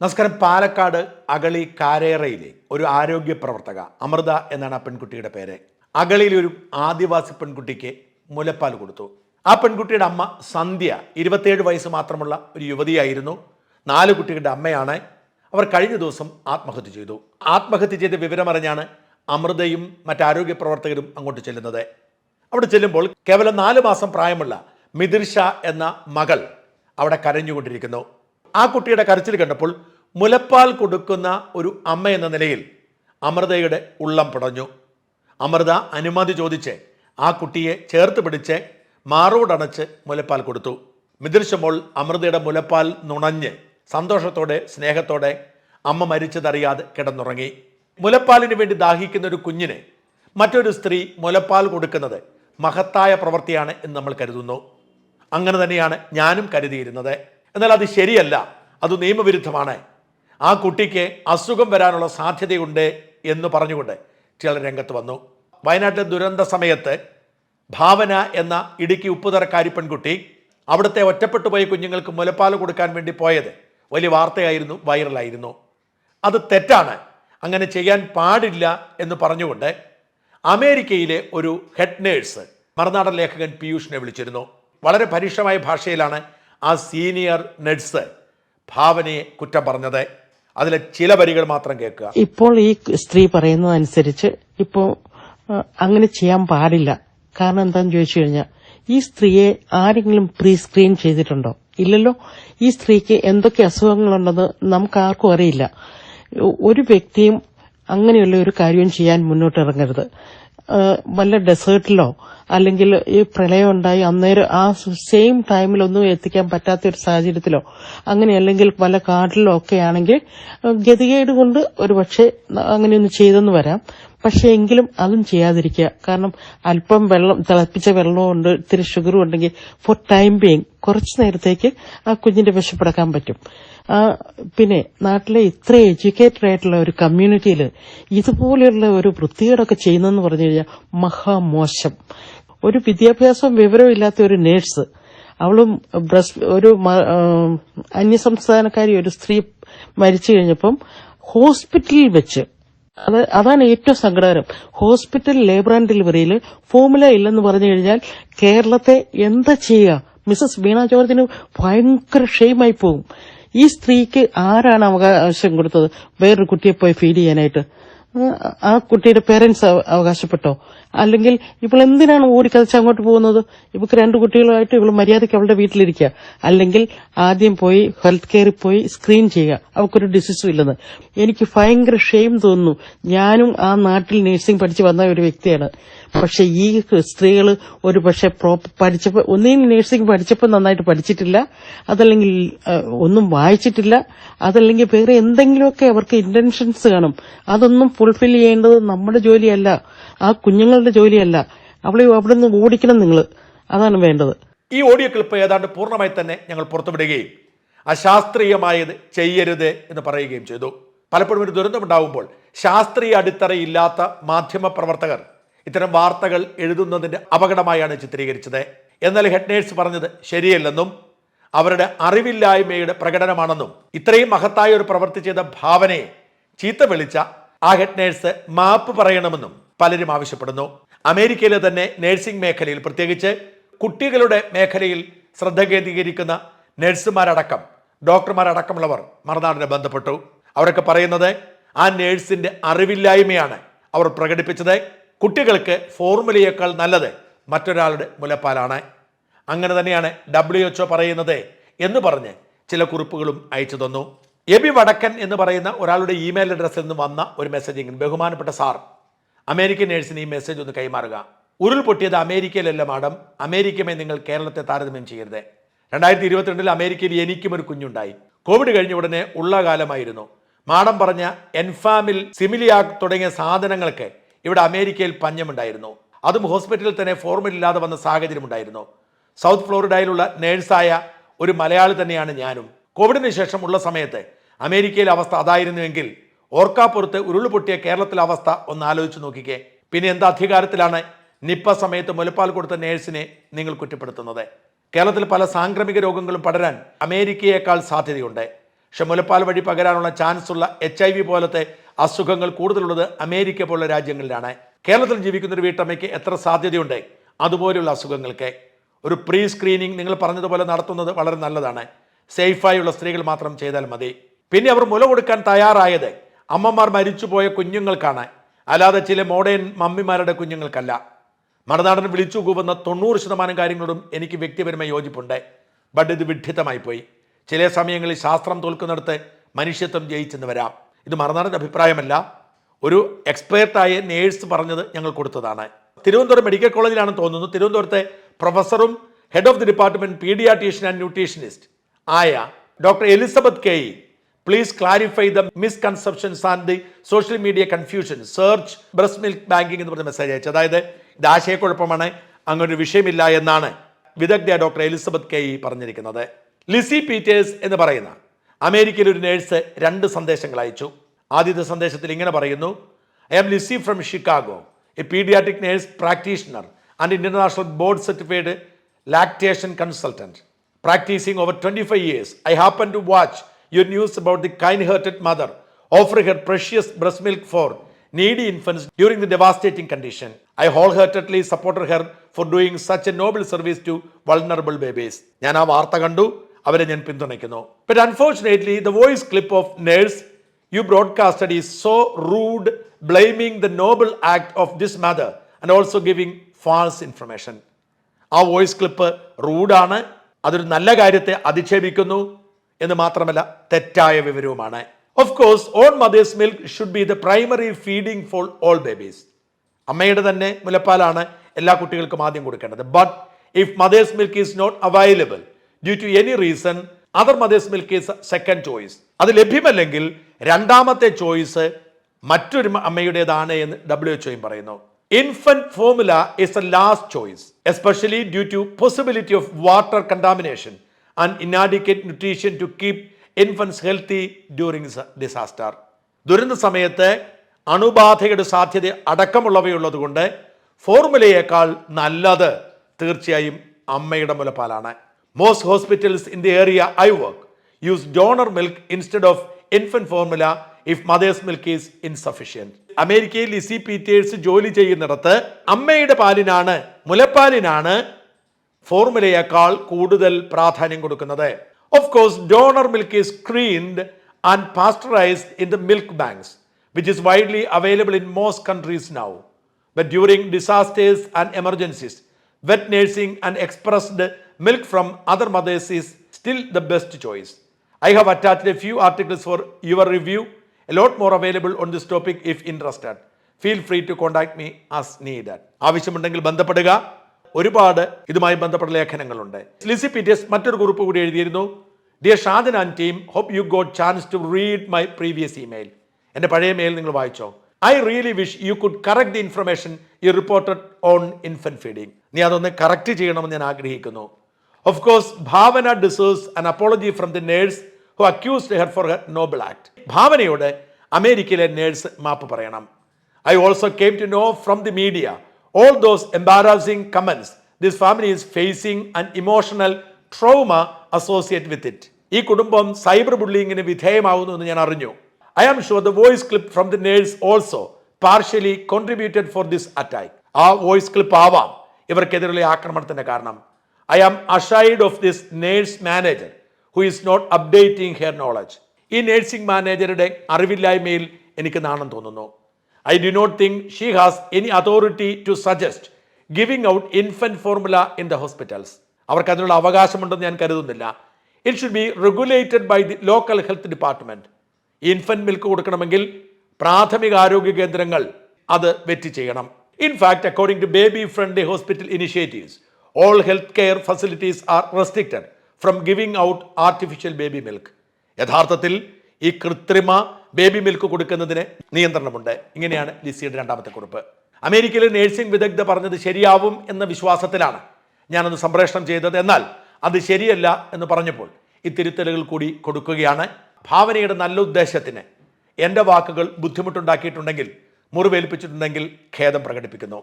നമസ്കാരം. പാലക്കാട് അഗളി കാരേറയിലെ ഒരു ആരോഗ്യ പ്രവർത്തക അമൃത എന്നാണ് ആ പെൺകുട്ടിയുടെ പേര്. അകളിയിലെ ഒരു ആദിവാസി പെൺകുട്ടിക്ക് മുലപ്പാൽ കൊടുത്തു. ആ പെൺകുട്ടിയുടെ അമ്മ സന്ധ്യ ഇരുപത്തിയേഴ് വയസ്സ് മാത്രമുള്ള ഒരു യുവതിയായിരുന്നു. നാല് കുട്ടികളുടെ അമ്മയാണ്. അവർ കഴിഞ്ഞ ദിവസം ആത്മഹത്യ ചെയ്തു. ആത്മഹത്യ ചെയ്ത വിവരമറിഞ്ഞാണ് അമൃതയും മറ്റാരോഗ്യ പ്രവർത്തകരും അങ്ങോട്ട് ചെല്ലുന്നത്. അവിടെ ചെല്ലുമ്പോൾ കേവലം നാല് മാസം പ്രായമുള്ള മിതിർഷ എന്ന മകൾ അവിടെ കരഞ്ഞുകൊണ്ടിരിക്കുന്നു. ആ കുട്ടിയുടെ കരച്ചിൽ കണ്ടപ്പോൾ മുലപ്പാൽ കൊടുക്കുന്ന ഒരു അമ്മ എന്ന നിലയിൽ അമൃതയുടെ ഉള്ളം പടഞ്ഞു. അമൃത അനുമതി ചോദിച്ച് ആ കുട്ടിയെ ചേർത്ത് പിടിച്ച് മാറോടണച്ച് മുലപ്പാൽ കൊടുത്തു. മിതിർശമോൾ അമൃതയുടെ മുലപ്പാൽ നുണഞ്ഞ് സന്തോഷത്തോടെ സ്നേഹത്തോടെ അമ്മ മരിച്ചതറിയാതെ കിടന്നുറങ്ങി. മുലപ്പാലിന് വേണ്ടി ദാഹിക്കുന്ന ഒരു കുഞ്ഞിന് മറ്റൊരു സ്ത്രീ മുലപ്പാൽ കൊടുക്കുന്നത് മഹത്തായ പ്രവൃത്തിയാണ് എന്ന് നമ്മൾ കരുതുന്നു. അങ്ങനെ തന്നെയാണ് ഞാനും കരുതിയിരുന്നത്. എന്നാൽ അത് ശരിയല്ല. അത് നിയമവിരുദ്ധമാണ്. ആ കുട്ടിക്ക് അസുഖം വരാനുള്ള സാധ്യതയുണ്ട് എന്ന് പറഞ്ഞുകൊണ്ട് ചിലർ രംഗത്ത് വന്നു. വയനാട്ടിലെ ദുരന്ത സമയത്ത് ഭാവന എന്ന ഇടുക്കി ഉപ്പുതറക്കാരി പെൺകുട്ടി അവിടുത്തെ ഒറ്റപ്പെട്ടു പോയ കുഞ്ഞുങ്ങൾക്ക് മുലപ്പാൽ കൊടുക്കാൻ വേണ്ടി പോയത് വലിയ വാർത്തയായിരുന്നു വൈറലായിരുന്നു. അത് തെറ്റാണ്. അങ്ങനെ ചെയ്യാൻ പാടില്ല എന്ന് പറഞ്ഞുകൊണ്ട് അമേരിക്കയിലെ ഒരു ഹെഡ് നേഴ്സ് മറുനാടൻ ലേഖകൻ പീയൂഷിനെ വിളിച്ചിരുന്നു. വളരെ പരുഷമായ ഭാഷയിലാണ് ആ സീനിയർ നഴ്സ് ഭാവനയെ കുറ്റം പറഞ്ഞത്. അതിലെ ചില വരികൾ മാത്രം കേൾക്കുക. ഇപ്പോൾ ഈ സ്ത്രീ പറയുന്നതനുസരിച്ച് ഇപ്പോ അങ്ങനെ ചെയ്യാൻ പാടില്ല. കാരണം എന്താന്ന് ചോദിച്ചു കഴിഞ്ഞാൽ ഈ സ്ത്രീയെ ആരെങ്കിലും പ്രീ സ്ക്രീൻ ചെയ്തിട്ടുണ്ടോ? ഇല്ലല്ലോ. ഈ സ്ത്രീക്ക് എന്തൊക്കെ അസുഖങ്ങളുണ്ടെന്ന് നമുക്ക് ആർക്കും അറിയില്ല ഒരു വ്യക്തിയും അങ്ങനെയുള്ള ഒരു കാര്യവും ചെയ്യാൻ മുന്നോട്ടിറങ്ങരുത്. വല്ല ഡെസേർട്ടിലോ അല്ലെങ്കിൽ ഈ പ്രളയം ഉണ്ടായി അന്നേരം ആ സെയിം ടൈമിലൊന്നും എത്തിക്കാൻ പറ്റാത്ത ഒരു സാഹചര്യത്തിലോ അങ്ങനെ അല്ലെങ്കിൽ വല്ല കാട്ടിലോ ഒക്കെ ആണെങ്കിൽ ഗതികേട് കൊണ്ട് ഒരു പക്ഷേ അങ്ങനെയൊന്നും ചെയ്തെന്ന് വരാം. പക്ഷേ എങ്കിലും അതും ചെയ്യാതിരിക്കുക. കാരണം അല്പം വെള്ളം തിളപ്പിച്ച വെള്ളവും ഉണ്ട് ഇത്തിരി ഷുഗറും ഉണ്ടെങ്കിൽ ഫോർ ടൈം ബീങ് കുറച്ചു നേരത്തേക്ക് ആ കുഞ്ഞിന്റെ വിശപ്പടക്കാൻ പറ്റും. പിന്നെ നാട്ടിലെ ഇത്ര എഡ്യൂക്കേറ്റഡ് ആയിട്ടുള്ള ഒരു കമ്മ്യൂണിറ്റിയിൽ ഇതുപോലെയുള്ള ഒരു വൃത്തികേടൊക്കെ ചെയ്യുന്നെന്ന് പറഞ്ഞു കഴിഞ്ഞാൽ മഹാമോശം ഒരു വിദ്യാഭ്യാസവും വിവരവും ഇല്ലാത്ത ഒരു നേഴ്സ് അവളും ഒരു അന്യസംസ്ഥാനക്കാരി ഒരു സ്ത്രീ മരിച്ചു കഴിഞ്ഞപ്പം ഹോസ്പിറ്റലിൽ വെച്ച് അത് അതാണ് ഏറ്റവും സങ്കടകരം. ഹോസ്പിറ്റൽ ലേബർ ആൻഡ് ഡെലിവറിയിൽ ഫോർമുല ഇല്ലെന്ന് പറഞ്ഞു കഴിഞ്ഞാൽ കേരളത്തെ എന്താ ചെയ്യുക മിസസ് വീണ ജോർജിന് ഭയങ്കര ഷെയിമായി പോകും. ഈ സ്ത്രീക്ക് ആരാണ് അവകാശം കൊടുത്തത്? വേറൊരു കുട്ടിയെ പോയി ഫീഡ് ചെയ്യാനായിട്ട്. ആ- കുട്ടിയുടെ പേരൻസ് അവകാശപ്പെട്ടോ? അല്ലെങ്കിൽ ഇവൾ എന്തിനാണ് ഓടിക്കതച്ച് അങ്ങോട്ട് പോകുന്നത്? ഇവക്ക് രണ്ട് കുട്ടികളുമായിട്ട് ഇവൾ മര്യാദയ്ക്ക് അവളുടെ വീട്ടിലിരിക്കുക അല്ലെങ്കിൽ ആദ്യം പോയി ഹെൽത്ത് കെയറിൽ പോയി സ്ക്രീൻ ചെയ്യുക. അവക്കൊരു ഡിസീസും ഇല്ലെന്ന്. എനിക്ക് ഭയങ്കര ഷെയിം തോന്നുന്നു. ഞാനും ആ നാട്ടിൽ നഴ്സിംഗ് പഠിച്ചു വന്ന ഒരു വ്യക്തിയാണ്. പക്ഷെ ഈ സ്ത്രീകൾ ഒരു പക്ഷെ പഠിച്ചപ്പോൾ ഒന്നിനും നഴ്സിംഗ് പഠിച്ചപ്പോൾ നന്നായിട്ട് പഠിച്ചിട്ടില്ല. അതല്ലെങ്കിൽ ഒന്നും വായിച്ചിട്ടില്ല. അതല്ലെങ്കിൽ വേറെ എന്തെങ്കിലുമൊക്കെ അവർക്ക് ഇന്റൻഷൻസ് കാണും. അതൊന്നും ഫുൾഫിൽ ചെയ്യേണ്ടത് നമ്മുടെ ജോലിയല്ല. ആ കുഞ്ഞുങ്ങളുടെ ജോലിയല്ല. അവളെ അവിടെ നിന്ന് ഓടിക്കണം നിങ്ങൾ അതാണ് വേണ്ടത്. ഈ ഓഡിയോ ക്ലിപ്പ് ഏതാണ്ട് പൂർണമായി തന്നെ ഞങ്ങൾ പുറത്തുവിടുകയും അശാസ്ത്രീയമായത് ചെയ്യരുത് എന്ന് പറയുകയും ചെയ്തു. പലപ്പോഴും ഒരു ദുരന്തമുണ്ടാകുമ്പോൾ ശാസ്ത്രീയ അടിത്തറയില്ലാത്ത മാധ്യമ പ്രവർത്തകർ ഇത്തരം വാർത്തകൾ എഴുതുന്നതിന്റെ അപകടമായാണ് ചിത്രീകരിച്ചത്. എന്നാൽ ഹെഡ് നേഴ്സ് പറഞ്ഞത് ശരിയല്ലെന്നും അവരുടെ അറിവില്ലായ്മയുടെ പ്രകടനമാണെന്നും ഇത്രയും മഹത്തായ ഒരു പ്രവൃത്തി ചെയ്ത ഭാവനയെ ചീത്ത വിളിച്ച ആ ഹെഡ് നേഴ്സ് മാപ്പ് പറയണമെന്നും പലരും ആവശ്യപ്പെടുന്നു. അമേരിക്കയിലെ തന്നെ നഴ്സിംഗ് മേഖലയിൽ പ്രത്യേകിച്ച് കുട്ടികളുടെ മേഖലയിൽ ശ്രദ്ധ കേന്ദ്രീകരിക്കുന്ന നഴ്സുമാരടക്കം ഡോക്ടർമാരടക്കമുള്ളവർ മറുനാടിനെ ബന്ധപ്പെട്ടു. അവരൊക്കെ പറയുന്നത് ആ നേഴ്സിന്റെ അറിവില്ലായ്മയാണ് അവർ പ്രകടിപ്പിച്ചത്. കുട്ടികൾക്ക് ഫോർമുലയേക്കാൾ നല്ലത് മറ്റൊരാളുടെ മുലപ്പാലാണ്. അങ്ങനെ തന്നെയാണ് ഡബ്ല്യു എച്ച്ഒ പറയുന്നത് എന്ന് പറഞ്ഞ് ചില കുറിപ്പുകളും അയച്ചു തന്നു. എബി വടക്കൻ എന്ന് പറയുന്ന ഒരാളുടെ ഇമെയിൽ അഡ്രസ്സിൽ നിന്ന് വന്ന ഒരു മെസ്സേജിങ് ബഹുമാനപ്പെട്ട സാർ അമേരിക്കൻ നേഴ്സിന് ഈ മെസ്സേജ് ഒന്ന് കൈമാറുക. ഉരുൾപൊട്ടിയത് അമേരിക്കയിലല്ല മാഡം. അമേരിക്കയുമായി നിങ്ങൾ കേരളത്തെ താരതമ്യം ചെയ്യരുത്. രണ്ടായിരത്തി ഇരുപത്തിരണ്ടിൽ അമേരിക്കയിൽ എനിക്കും ഒരു കുഞ്ഞുണ്ടായി. കോവിഡ് കഴിഞ്ഞ ഉടനെ ഉള്ള കാലമായിരുന്നു. മാഡം പറഞ്ഞ എൻഫാമിൽ സിമിലിയാക് തുടങ്ങിയ സാധനങ്ങൾക്ക് ഇവിടെ അമേരിക്കയിൽ പഞ്ഞമുണ്ടായിരുന്നു. അതും ഹോസ്പിറ്റലിൽ തന്നെ ഫോർമുല ഇല്ലാതെ വന്ന സാഹചര്യമുണ്ടായിരുന്നു സൗത്ത് ഫ്ലോറിഡയിലുള്ള നേഴ്സായ ഒരു മലയാളി തന്നെയാണ് ഞാനും. കോവിഡിന് ഉള്ള സമയത്ത് അമേരിക്കയിലെ അവസ്ഥ അതായിരുന്നുവെങ്കിൽ ഓർക്കാപ്പുറത്ത് ഉരുളുപൊട്ടിയ കേരളത്തിലെ അവസ്ഥ ഒന്ന് ആലോചിച്ച് നോക്കിക്കേ. പിന്നെ എന്ത് അധികാരത്തിലാണ് നിപ്പ സമയത്ത് മുലപ്പാൽ കൊടുത്ത നേഴ്സിനെ നിങ്ങൾ കുറ്റപ്പെടുത്തുന്നത്? കേരളത്തിൽ പല സാംക്രമിക രോഗങ്ങളും പടരാൻ അമേരിക്കയേക്കാൾ സാധ്യതയുണ്ട്. പക്ഷെ മുലപ്പാൽ വഴി പകരാനുള്ള ചാൻസ് ഉള്ള എച്ച് ഐ വി പോലത്തെ അസുഖങ്ങൾ കൂടുതലുള്ളത് അമേരിക്ക പോലുള്ള രാജ്യങ്ങളിലാണ്. കേരളത്തിൽ ജീവിക്കുന്ന ഒരു വീട്ടമ്മയ്ക്ക് എത്ര സാധ്യതയുണ്ട്? അതുപോലെയുള്ള അസുഖങ്ങൾക്ക്. ഒരു പ്രീ സ്ക്രീനിങ് നിങ്ങൾ പറഞ്ഞതുപോലെ നടത്തുന്നത് വളരെ നല്ലതാണ്. സേഫായുള്ള സ്ത്രീകൾ മാത്രം ചെയ്താൽ മതി. പിന്നെ അവർ മുല കൊടുക്കാൻ തയ്യാറായത് അമ്മമാർ മരിച്ചുപോയ കുഞ്ഞുങ്ങൾക്കാണ്. അല്ലാതെ ചില മോഡേൺ മമ്മിമാരുടെ കുഞ്ഞുങ്ങൾക്കല്ല. മറുനാടൻ വിളിച്ചു കൂവുന്ന തൊണ്ണൂറ് ശതമാനം കാര്യങ്ങളോടും എനിക്ക് വ്യക്തിപരമായി യോജിപ്പുണ്ട്. ബട്ട് ഇത് വിഡ്ഢിത്തമായി പോയി ചില സമയങ്ങളിൽ ശാസ്ത്രം തോൽക്കുന്നിടത്ത് മനുഷ്യത്വം ജയിച്ചെന്ന് വരാം. ഇത് മറുനാടന്റെ അഭിപ്രായമല്ല. ഒരു എക്സ്പേർട്ടായ നേഴ്സ് പറഞ്ഞത് ഞങ്ങൾ കൊടുത്തതാണ്. തിരുവനന്തപുരം മെഡിക്കൽ കോളേജിലാണ് തോന്നുന്നു. തിരുവനന്തപുരത്തെ പ്രൊഫസറും head of the department paediatrician and nutritionist ആയ doctor Elizabeth K. Please clarify the misconceptions and the social media confusion. Search breast milk banking എന്ന് പറഞ്ഞ മെസ്സേജ് അയച്ചു. അതായത് ഇത് ആശയക്കുഴപ്പമാണ് അങ്ങനെ ഒരു വിഷയമില്ല എന്നാണ് വിദഗ്ധ ഡോക്ടർ എലിസബത്ത് കെ പറഞ്ഞിരിക്കുന്നത്. ലിസി പീറ്റേഴ്സ് എന്ന് പറയുന്ന അമേരിക്കയിലെ ഒരു നേഴ്സ് രണ്ട് സന്ദേശങ്ങൾ അയച്ചു ആദ്യത്തെ സന്ദേശത്തിൽ ഇങ്ങനെ പറയുന്നു I am Lizzie from Chicago a paediatric nurse practitioner and international board certified lactation consultant practising over 25 years, I happen to watch your news about the kind-hearted mother offering her precious breast milk for needy infants during the devastating condition. I wholeheartedly supported her for doing such a noble service to vulnerable babies. ഞാൻ ആ വാർത്ത കണ്ടു അവരെ ഞാൻ പിന്തുണയ്ക്കുന്നു. But unfortunately the voice clip of nurse you broadcasted is so rude blaming the noble act of this mother and also giving false information ആ voice clip റൂഡാണ് അതൊരു നല്ല കാര്യത്തെ അധിക്ഷേപിക്കുന്നു എന്ന് മാത്രമല്ല തെറ്റായ വിവരവുമാണ്. Of course on mother's milk should be the primary feeding for all babies അമ്മയുടെ തന്നെ മുലപ്പാലാണ് എല്ലാ കുട്ടികൾക്കും ആദ്യം കൊടുക്കേണ്ടത്. But if mother's milk is not available due to any reason other mother's milk is second choice അത് ലഭ്യമല്ലെങ്കിൽ രണ്ടാമത്തെ ചോയ്സ് മറ്റൊരു അമ്മയുടേതാണ് എന്ന് ഡബ്ല്യു എച്ച് ഒയും പറയുന്നു infant formula is a last choice especially due to possibility of water contamination and inadequate nutrition to keep infants healthy during disaster ദുരന്ത സമയത്ത് അണുബാധയുടെ സാധ്യത അടക്കമുള്ളവയുള്ളതുകൊണ്ട് ഫോർമുലയേക്കാൾ നല്ലത് തീർച്ചയായും അമ്മയുടെ മുലപ്പാലാണ്. Most hospitals in the area I work use donor milk instead of infant formula if mother's milk is insufficient അമേരിക്കയിൽ ലിസി പീറ്റേഴ്സ് ജോലി ചെയ്യുന്നിടത്ത് അമ്മയുടെ പാലിനാണ് മുലപ്പാലിനാണ് ഫോർമുലയേക്കാൾ കൂടുതൽ പ്രാധാന്യം കൊടുക്കുന്നത്. Of course donor milk is screened and pasteurised in the milk banks which is widely available in most countries now but during disasters and emergencies wet nursing and expressed milk from other mothers is still the best choice I have attached a few articles for your review a lot more available on this topic if interested. Feel free to contact me as needed. ആവശ്യമുണ്ടെങ്കിൽ ബന്ധപ്പെടുക. ഒരുപാട് ഇതുമായി ബന്ധപ്പെട്ട ലേഖനങ്ങളുണ്ട്. Lissy Peter's മറ്റൊരു കുറിപ്പ് കൂടി എഴുതിയിരുന്നു. Dear Shadan and team hope you got chance to read my previous email എന്റെ പഴയ മെയിൽ നിങ്ങൾ വായിച്ചോ. I really wish you could correct the information you reported on infant feeding നീ അതൊന്ന് കറക്റ്റ് ചെയ്യണമെന്ന് ഞാൻ ആഗ്രഹിക്കുന്നു. Of course, Bhavana deserves an apology from the nurse who accused her for her noble act ഭാവനയോട് അമേരിക്കയിലെ nurse മാപ്പ് പറയണം. I also came to know from the media all those embarrassing comments this family is facing an emotional trauma associate with it ഈ കുടുംബം cyber ബുള്ളിങ്ങിന് വിധേയമാവുന്നു എന്ന് ഞാൻ അറിഞ്ഞു. I am sure the voice clip from the nurse also partially contributed for this attack ആ voice clip ആവാം. ഇവർക്കെതിരെയുള്ള ആക്രമണത്തിന്റെ കാരണം. I am ashamed of this nurse manager who is not updating her knowledge ഈ നേഴ്സിംഗ് മാനേജറുടെ അറിവില്ലായ്മയിൽ എനിക്ക് നാണം തോന്നുന്നു. I do not think she has any authority to suggest giving out infant formula in the hospitals അവർക്ക് അതിനുള്ള അവകാശമുണ്ടെന്ന് ഞാൻ കരുതുന്നില്ല. It should be regulated by the local health department infant milk കൊടുക്കണമെങ്കിൽ പ്രാഥമിക ആരോഗ്യ കേന്ദ്രങ്ങൾ അത് വെറ്റി ചെയ്യണം in fact according to baby friendly hospital initiatives all health care facilities are restricted from giving out artificial baby milk യഥാർത്ഥത്തിൽ ഈ കൃത്രിമ baby milk കൊടുക്കുന്നതിന് നിയന്ത്രണമുണ്ട്. ഇങ്ങനെയാണ് ലിസിയുടെ രണ്ടാമത്തെ കുറിപ്പ്. അമേരിക്കയിലെ നേഴ്സിംഗ് വിദഗ്ധ പറഞ്ഞത് ശരിയാവും എന്ന വിശ്വാസത്തിലാണ് ഞാനത് സംപ്രേഷണം ചെയ്തത്. എന്നാൽ അത് ശരിയല്ല എന്ന് പറഞ്ഞപ്പോൾ ഈ തിരുത്തലുകൾ കൂടി കൊടുക്കുകയാണ്. ഭാവനയുടെ നല്ല ഉദ്ദേശത്തിന് എന്റെ വാക്കുകൾ ബുദ്ധിമുട്ടുണ്ടാക്കിയിട്ടുണ്ടെങ്കിൽ മുറിവേൽപ്പിച്ചിട്ടുണ്ടെങ്കിൽ ഖേദം പ്രകടിപ്പിക്കുന്നു.